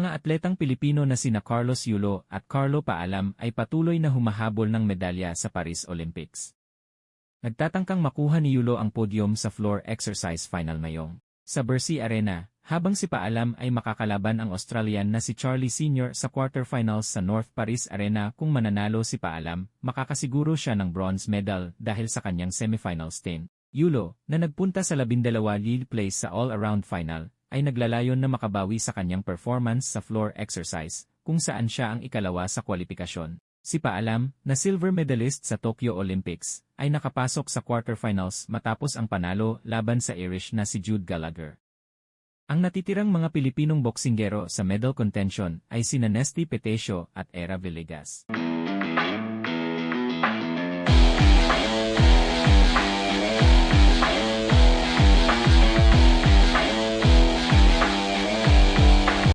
Mga atletang Pilipino na sina Carlos Yulo at Carlo Paalam ay patuloy na humahabol ng medalya sa Paris Olympics. Nagtatangkang makuha ni Yulo ang podium sa floor exercise final ngayong sa Bercy Arena, habang si Paalam ay makakalaban ang Australian na si Charlie Sr. sa quarterfinals sa North Paris Arena kung mananalo si Paalam, makakasiguro siya ng bronze medal dahil sa kanyang semifinal stint. Yulo, na nagpunta sa labindalawa lead place sa all-around final, ay naglalayon na makabawi sa kanyang performance sa floor exercise, kung saan siya ang ikalawa sa kwalifikasyon. Si Paalam, na silver medalist sa Tokyo Olympics, ay nakapasok sa quarterfinals matapos ang panalo laban sa Irish na si Jude Gallagher. Ang natitirang mga Pilipinong boksinggero sa medal contention ay sina Nesty Petesio at Era Villegas.